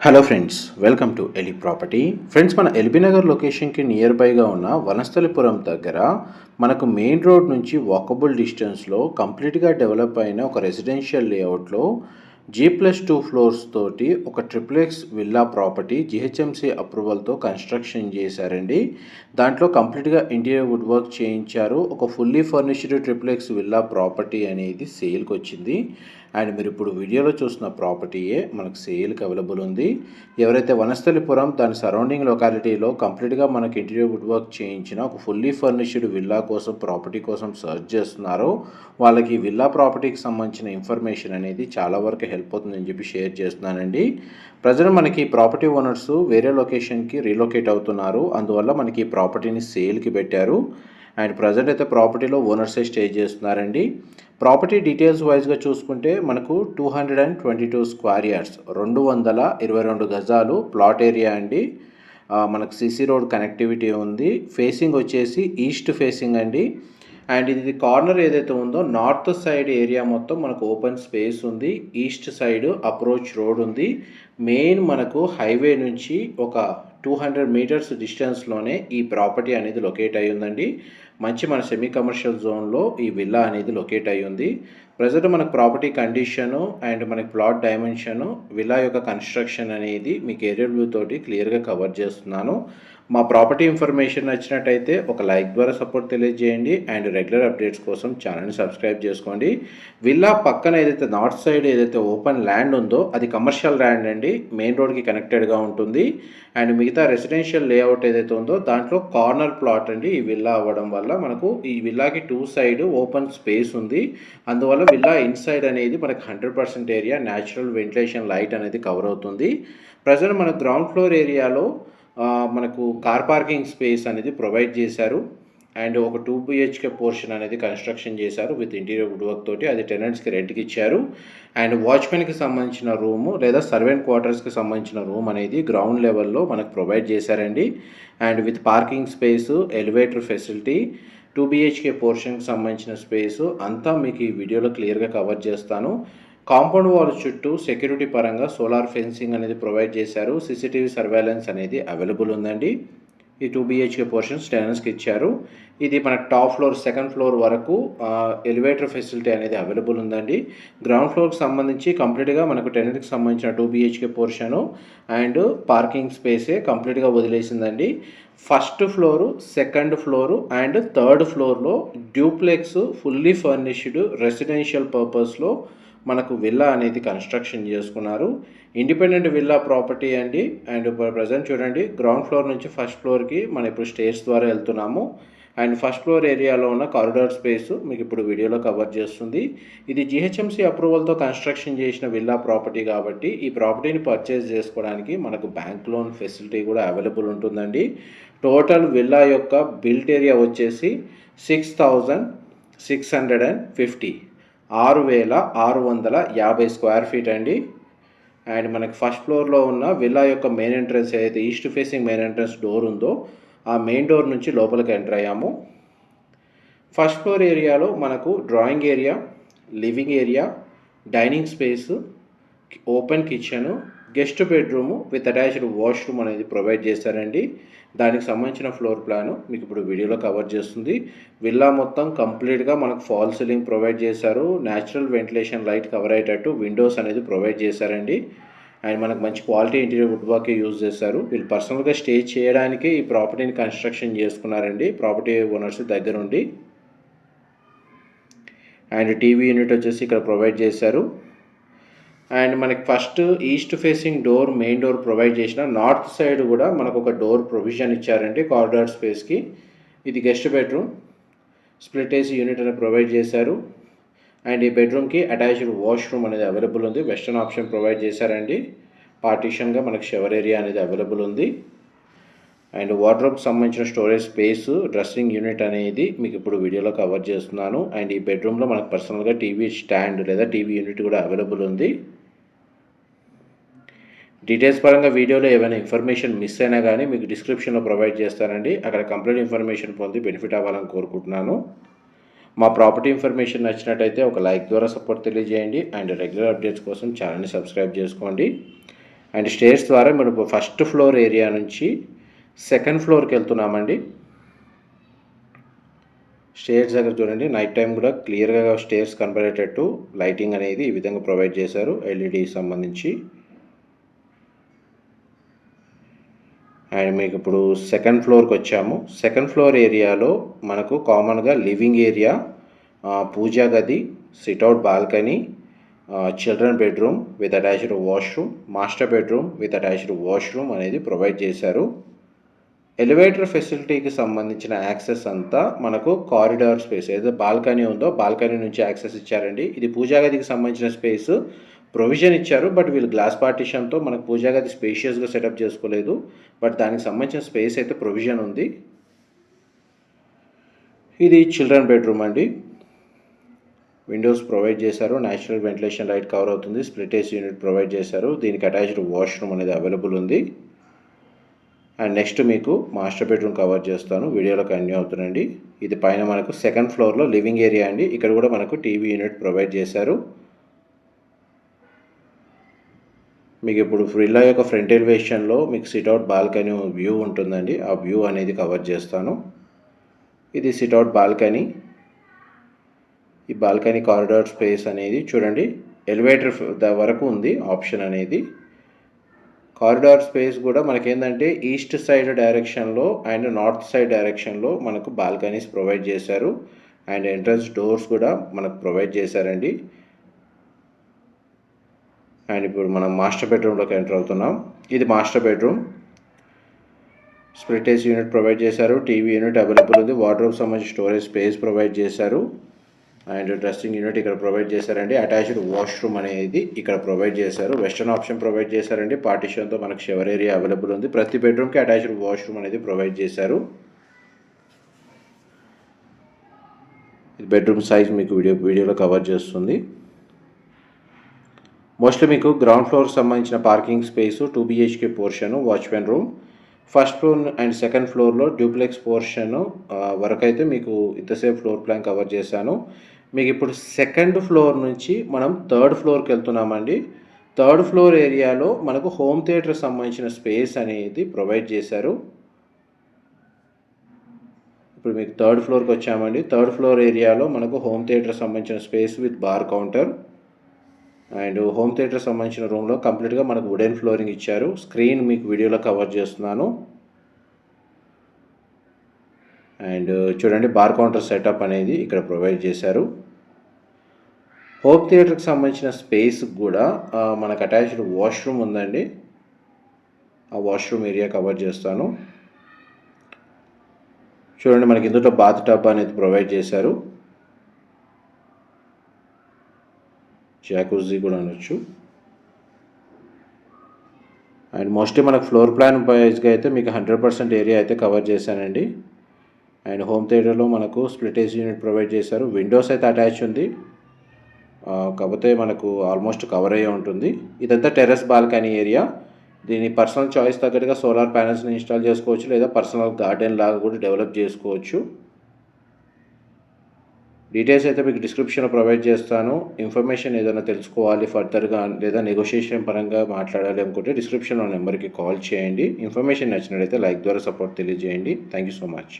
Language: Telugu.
Hello friends welcome to Eli property friends మన ఎల్బీ నగర్ లొకేషన్కి నియర్ బైగా ఉన్న వనస్థలిపురం దగ్గర మనకు మెయిన్ రోడ్ నుంచి వాకబుల్ డిస్టెన్స్లో కంప్లీట్గా డెవలప్ అయిన ఒక రెసిడెన్షియల్ లేఅవుట్లో జీ ప్లస్ టూ ఫ్లోర్స్ తోటి ఒక ట్రిప్లెక్స్ విల్లా ప్రాపర్టీ జిహెచ్ఎంసీ అప్రూవల్తో కన్స్ట్రక్షన్ చేశారండి. దాంట్లో కంప్లీట్గా ఇంటీరియర్ వుడ్ వర్క్ చేయించారు. ఒక fully furnished triplex villa property అనేది సేల్కి వచ్చింది. అండ్ మీరు ఇప్పుడు వీడియోలో చూస్తున్న ప్రాపర్టీయే మనకు సేల్కి అవైలబుల్ ఉంది. ఎవరైతే వనస్థలిపురం దాని సరౌండింగ్ లొకాలిటీలో కంప్లీట్గా మనకి ఇంటీరియర్ వుడ్ వర్క్ చేయించిన ఒక ఫుల్లీ ఫర్నిష్డ్ విల్లా కోసం ప్రాపర్టీ కోసం సర్చ్ చేస్తున్నారో వాళ్ళకి విల్లా ప్రాపర్టీకి సంబంధించిన ఇన్ఫర్మేషన్ అనేది చాలా వరకు హెల్ప్ అవుతుందని చెప్పి షేర్ చేస్తున్నానండి. ప్రజలు మనకి ప్రాపర్టీ ఓనర్స్ వేరే లొకేషన్కి రీలొకేట్ అవుతున్నారు. అందువల్ల మనకి ఈ ప్రాపర్టీని సేల్కి పెట్టారు. అండ్ ప్రజెంట్ అయితే ప్రాపర్టీలో ఓనర్సే స్టే చేస్తున్నారండి. ప్రాపర్టీ డీటెయిల్స్ వైజ్గా చూసుకుంటే మనకు two hundred and twenty two square yards రెండు వందల ఇరవై రెండు గజాలు ప్లాట్ ఏరియా అండి. మనకు సిసి రోడ్ కనెక్టివిటీ ఉంది. ఫేసింగ్ వచ్చేసి ఈస్ట్ ఫేసింగ్ అండి. అండ్ ఇది కార్నర్ ఏదైతే ఉందో నార్త్ సైడ్ ఏరియా మొత్తం మనకు ఓపెన్ స్పేస్ ఉంది. ఈస్ట్ సైడ్ అప్రోచ్ రోడ్ ఉంది. మెయిన్ మనకు హైవే నుంచి ఒక టూ హండ్రెడ్ మీటర్స్ డిస్టెన్స్లోనే ఈ ప్రాపర్టీ అనేది లొకేట్ అయి ఉందండి మంచి మన సెమీ కమర్షియల్ జోన్లో ఈ విల్లా అనేది లొకేట్ అయి ఉంది. ప్రజెంట్ మనకు ప్రాపర్టీ కండిషను అండ్ మనకి ప్లాట్ డైమెన్షను విల్లా యొక్క కన్స్ట్రక్షన్ అనేది మీకు ఏరియల్ వ్యూ తోటి క్లియర్గా కవర్ చేస్తున్నాను. మా ప్రాపర్టీ ఇన్ఫర్మేషన్ నచ్చినట్టయితే ఒక లైక్ ద్వారా సపోర్ట్ తెలియజేయండి అండ్ రెగ్యులర్ అప్డేట్స్ కోసం ఛానల్ని సబ్స్క్రైబ్ చేసుకోండి. విల్లా పక్కన ఏదైతే నార్త్ సైడ్ ఏదైతే ఓపెన్ ల్యాండ్ ఉందో అది కమర్షియల్ ల్యాండ్ అండి. మెయిన్ రోడ్కి కనెక్టెడ్గా ఉంటుంది. అండ్ మిగతా రెసిడెన్షియల్ లేఅవుట్ ఏదైతే ఉందో దాంట్లో కార్నర్ ప్లాట్ అండి. ఈ విల్లా అవ్వడం వల్ల మనకు ఈ విల్లాకి టూ సైడ్ ఓపెన్ స్పేస్ ఉంది. అందువల్ల విల్లా ఇన్సైడ్ అనేది మనకు hundred percent area natural ventilation light అనేది కవర్ అవుతుంది. ప్రజెంట్ మన గ్రౌండ్ ఫ్లోర్ ఏరియాలో మనకు కార్ పార్కింగ్ స్పేస్ అనేది ప్రొవైడ్ చేశారు. అండ్ ఒక టూ బిహెచ్కే పోర్షన్ అనేది కన్స్ట్రక్షన్ చేశారు విత్ ఇంటీరియర్ వుడ్ వర్క్ తోటి. అది టెనెంట్స్కి రెంట్కి ఇచ్చారు. అండ్ వాచ్మెన్కి సంబంధించిన రూము లేదా సర్వెంట్ క్వార్టర్స్కి సంబంధించిన రూమ్ అనేది గ్రౌండ్ లెవెల్లో మనకు ప్రొవైడ్ చేశారండి. And with parking space elevator facility two BHK పోర్షన్కి సంబంధించిన స్పేస్ అంతా మీకు ఈ వీడియోలో క్లియర్గా కవర్ చేస్తాను. కాంపౌండ్ వాల్ చుట్టూ సెక్యూరిటీ పరంగా సోలార్ ఫెన్సింగ్ అనేది ప్రొవైడ్ చేశారు. సీసీటీవీ సర్వేలెన్స్ అనేది అవైలబుల్ ఉందండి. ఈ టూ బిహెచ్కే పోర్షన్స్ టెనర్స్కి ఇచ్చారు. ఇది మనకు టాప్ ఫ్లోర్ సెకండ్ ఫ్లోర్ వరకు ఎలివేటర్ ఫెసిలిటీ అనేది అవైలబుల్ ఉందండి. గ్రౌండ్ ఫ్లోర్కి సంబంధించి కంప్లీట్గా మనకు టెనర్కి సంబంధించిన two BHK portion and parking స్పేసే కంప్లీట్గా వదిలేసిందండి. First floor second floor and third ఫ్లోర్లో డ్యూప్లెక్స్ ఫుల్లీ ఫర్నిష్డ్ రెసిడెన్షియల్ పర్పస్లో మనకు విల్లా అనేది కన్స్ట్రక్షన్ చేసుకున్నారు. ఇండిపెండెంట్ విల్లా ప్రాపర్టీ అండి. అండ్ ఇప్పుడు ప్రజెంట్ చూడండి గ్రౌండ్ ఫ్లోర్ నుంచి ఫస్ట్ ఫ్లోర్కి మనం ఇప్పుడు స్టేర్స్ ద్వారా వెళ్తున్నాము. అండ్ ఫస్ట్ ఫ్లోర్ ఏరియాలో ఉన్న కారిడార్ స్పేస్ మీకు ఇప్పుడు వీడియోలో కవర్ చేస్తుంది. ఇది జిహెచ్ఎంసీ అప్రూవల్తో కన్స్ట్రక్షన్ చేసిన విల్లా ప్రాపర్టీ కాబట్టి ఈ ప్రాపర్టీని పర్చేస్ చేసుకోవడానికి మనకు బ్యాంక్ లోన్ ఫెసిలిటీ కూడా అవైలబుల్ ఉంటుందండి. టోటల్ విల్లా యొక్క బిల్ట్ ఏరియా వచ్చేసి six thousand six hundred and fifty. ఆరు వేల ఆరు వందల యాభై స్క్వేర్ ఫీట్ అండి. అండ్ మనకి ఫస్ట్ ఫ్లోర్లో ఉన్న విల్లా యొక్క మెయిన్ ఎంట్రన్స్ ఏదైతే east facing main entrance door ఉందో ఆ మెయిన్ డోర్ నుంచి లోపలికి ఎంటర్ అయ్యాము. ఫస్ట్ ఫ్లోర్ ఏరియాలో మనకు drawing area living area dining space open kitchen guest bedroom with attached washroom అనేది ప్రొవైడ్ చేశారండి. దానికి సంబంధించిన ఫ్లోర్ ప్లాను మీకు ఇప్పుడు వీడియోలో కవర్ చేస్తుంది. విల్లా మొత్తం కంప్లీట్గా మనకు ఫాల్ సీలింగ్ ప్రొవైడ్ చేశారు. న్యాచురల్ వెంటిలేషన్ లైట్ కవర్ అయ్యేటట్టు విండోస్ అనేది ప్రొవైడ్ చేశారండి. అండ్ మనకు మంచి quality interior wood work use చేశారు. వీళ్ళు పర్సనల్గా స్టే చేయడానికి ఈ ప్రాపర్టీని కన్స్ట్రక్షన్ చేసుకున్నారండి. ప్రాపర్టీ ఓనర్స్ దగ్గరుండి. అండ్ టీవీ యూనిట్ వచ్చేసి ఇక్కడ ప్రొవైడ్ చేశారు. అండ్ మనకి first east facing door main door provide చేసిన. నార్త్ సైడ్ కూడా మనకు ఒక డోర్ ప్రొవిజన్ ఇచ్చారండి కారిడార్ స్పేస్కి ఇది guest bedroom. Split AC unit అనేది ప్రొవైడ్ చేశారు. అండ్ ఈ బెడ్రూమ్కి అటాచ్డ్ వాష్రూమ్ అనేది అవైలబుల్ ఉంది. వెస్టర్న్ ఆప్షన్ ప్రొవైడ్ చేశారండి. పార్టీషన్గా మనకి షవర్ ఏరియా అనేది అవైలబుల్ ఉంది. అండ్ వార్డ్రోబ్కి సంబంధించిన స్టోరేజ్ స్పేస్ డ్రెస్సింగ్ యూనిట్ అనేది మీకు ఇప్పుడు వీడియోలో కవర్ చేస్తున్నాను. అండ్ ఈ బెడ్రూమ్లో మనకు పర్సనల్గా టీవీ స్టాండ్ లేదా టీవీ యూనిట్ కూడా అవైలబుల్ ఉంది. డీటెయిల్స్ పరంగా వీడియోలో ఏమైనా ఇన్ఫర్మేషన్ మిస్ అయినా కానీ మీకు డిస్క్రిప్షన్లో ప్రొవైడ్ చేస్తానండి. అక్కడ కంప్లీట్ ఇన్ఫర్మేషన్ పొంది బెనిఫిట్ అవ్వాలని కోరుకుంటున్నాను. మా ప్రాపర్టీ ఇన్ఫర్మేషన్ నచ్చినట్టయితే ఒక లైక్ ద్వారా సపోర్ట్ తెలియజేయండి. అండ్ రెగ్యులర్ అప్డేట్స్ కోసం ఛానల్ని సబ్స్క్రైబ్ చేసుకోండి. అండ్ స్టేర్స్ ద్వారా మీరు ఫస్ట్ ఫ్లోర్ ఏరియా నుంచి సెకండ్ ఫ్లోర్కి వెళ్తున్నామండి. స్టేర్స్ దగ్గర చూడండి నైట్ టైం కూడా క్లియర్గా స్టేర్స్ కనపడేటట్టు లైటింగ్ అనేది ఈ విధంగా ప్రొవైడ్ చేశారు ఎల్ఈడి సంబంధించి. అండ్ మీకు ఇప్పుడు సెకండ్ ఫ్లోర్కి వచ్చాము. సెకండ్ ఫ్లోర్ ఏరియాలో మనకు కామన్గా లివింగ్ ఏరియా పూజా గది sit out balcony children bedroom with attached washroom master bedroom with attached washroom అనేది ప్రొవైడ్ చేశారు. ఎలివేటర్ ఫెసిలిటీకి సంబంధించిన యాక్సెస్ అంతా మనకు కారిడార్ స్పేస్ ఏదో బాల్కనీ ఉందో బాల్కనీ నుంచి యాక్సెస్ ఇచ్చారండి. ఇది పూజాగదికి సంబంధించిన స్పేస్ ప్రొవిజన్ ఇచ్చారు బట్ వీళ్ళు గ్లాస్ పార్టిషన్తో మనకు పూజాగది స్పేషియస్గా సెటప్ చేసుకోలేదు. బట్ దానికి సంబంధించిన స్పేస్ అయితే ప్రొవిజన్ ఉంది. ఇది చిల్డ్రన్ బెడ్రూమ్ అండి. విండోస్ ప్రొవైడ్ చేశారు న్యాచురల్ వెంటిలేషన్ లైట్ కవర్ అవుతుంది స్ప్లిట్ ఏసీ యూనిట్ ప్రొవైడ్ చేశారు. దీనికి అటాచ్డ్ వాష్రూమ్ అనేది అవైలబుల్ ఉంది. అండ్ నెక్స్ట్ మీకు మాస్టర్ బెడ్రూమ్ కవర్ చేస్తాను. వీడియోలో కంటిన్యూ అవుతుందండి. ఇది పైన మనకు సెకండ్ ఫ్లోర్లో లివింగ్ ఏరియా అండి. ఇక్కడ కూడా మనకు టీవీ యూనిట్ ప్రొవైడ్ చేశారు. మీకు ఇప్పుడు ఫ్రిల్లా యొక్క ఫ్రంట్ ఎలివేషన్లో మీకు సిట్అవుట్ బాల్కనీ వ్యూ ఉంటుందండి. ఆ వ్యూ అనేది కవర్ చేస్తాను. ఇది సిట్అవుట్ బాల్కనీ. ఈ బాల్కనీ కారిడార్ స్పేస్ అనేది చూడండి. ఎలివేటర్ వరకు ఉంది ఆప్షన్ అనేది. కారిడార్ స్పేస్ కూడా మనకేంటంటే ఈస్ట్ సైడ్ డైరెక్షన్లో అండ్ నార్త్ సైడ్ డైరెక్షన్లో మనకు బాల్కనీస్ ప్రొవైడ్ చేశారు. అండ్ ఎంట్రన్స్ డోర్స్ కూడా మనకు ప్రొవైడ్ చేశారండి. అండ్ ఇప్పుడు మనం మాస్టర్ బెడ్రూమ్లోకి ఎంటర్ అవుతున్నాం. ఇది master bedroom. Split AC unit provide చేశారు. టీవీ యూనిట్ అవైలబుల్ ఉంది. వార్డ్రోబ్ సంబంధించి స్టోరేజ్ స్పేస్ ప్రొవైడ్ చేశారు. అండ్ డ్రెస్సింగ్ యూనిట్ ఇక్కడ ప్రొవైడ్ చేశారండి. అటాచ్డ్ వాష్రూమ్ అనేది ఇక్కడ ప్రొవైడ్ చేశారు. వెస్టర్న్ ఆప్షన్ ప్రొవైడ్ చేశారండి. పార్టిషన్తో మనకు షవర్ ఏరియా అవైలబుల్ ఉంది. ప్రతి బెడ్రూమ్కి అటాచ్డ్ వాష్రూమ్ అనేది ప్రొవైడ్ చేశారు. ఇది బెడ్రూమ్ సైజ్ మీకు వీడియో వీడియోలో కవర్ చేస్తుంది. మోస్ట్లీ మీకు గ్రౌండ్ ఫ్లోర్ సంబంధించిన parking space two BHK portion watchman room. First floor and second ఫ్లోర్లో డ్యూప్లెక్స్ పోర్షన్ వరకు అయితే మీకు ఇంతసేపు ఫ్లోర్ ప్లాన్ కవర్ చేశాను. మీకు ఇప్పుడు సెకండ్ ఫ్లోర్ నుంచి మనం థర్డ్ ఫ్లోర్కి వెళ్తున్నామండి. థర్డ్ ఫ్లోర్ ఏరియాలో మనకు హోమ్ థియేటర్ సంబంధించిన స్పేస్ అనేది ప్రొవైడ్ చేశారు. ఇప్పుడు మీకు థర్డ్ ఫ్లోర్కి వచ్చామండి. థర్డ్ ఫ్లోర్ ఏరియాలో మనకు హోమ్ థియేటర్ సంబంధించిన space with bar counter and home theatre సంబంధించిన రూమ్లో కంప్లీట్గా మనకు వుడెన్ ఫ్లోరింగ్ ఇచ్చారు. స్క్రీన్ మీకు వీడియోలో కవర్ చేస్తున్నాను. అండ్ చూడండి బార్ కౌంటర్ సెటప్ అనేది ఇక్కడ ప్రొవైడ్ చేశారు. హోప్ థియేటర్కి సంబంధించిన స్పేస్ కూడా మనకు అటాచ్డ్ వాష్రూమ్ ఉందండి. ఆ వాష్రూమ్ ఏరియా కవర్ చేస్తాను. చూడండి మనకి ఇందులో బాత్ టబ్ అనేది ప్రొవైడ్ చేశారు. జాకూజీ కూడా అనొచ్చు. అండ్ మోస్ట్లీ మనకు ఫ్లోర్ ప్లాన్ వైజ్గా అయితే మీకు హండ్రెడ్ పర్సెంట్ ఏరియా అయితే కవర్ చేశానండి. అండ్ హోమ్ థియేటర్లో మనకు స్ప్లిట్ ఏసీ యూనిట్ ప్రొవైడ్ చేశారు. విండోస్ అయితే అటాచ్ ఉంది. కాకపోతే మనకు ఆల్మోస్ట్ కవర్ అయ్యే ఉంటుంది. ఇదంతా టెర్రస్ బాల్కనీ ఏరియా. దీని పర్సనల్ చాయిస్ తగ్గట్టుగా సోలార్ ప్యానల్స్ని ఇన్స్టాల్ చేసుకోవచ్చు లేదా పర్సనల్ గార్డెన్ లాగా కూడా డెవలప్ చేసుకోవచ్చు. డీటెయిల్స్ అయితే మీకు డిస్క్రిప్షన్లో ప్రొవైడ్ చేస్తాను. ఇన్ఫర్మేషన్ ఏదైనా తెలుసుకోవాలి ఫర్దర్గా లేదా నెగోషియేషన్ పరంగా మాట్లాడాలి అనుకుంటే డిస్క్రిప్షన్లో నెంబర్కి కాల్ చేయండి. ఇన్ఫర్మేషన్ నచ్చినట్లయితే లైక్ ద్వారా సపోర్ట్ తెలియజేయండి. Thank you so much.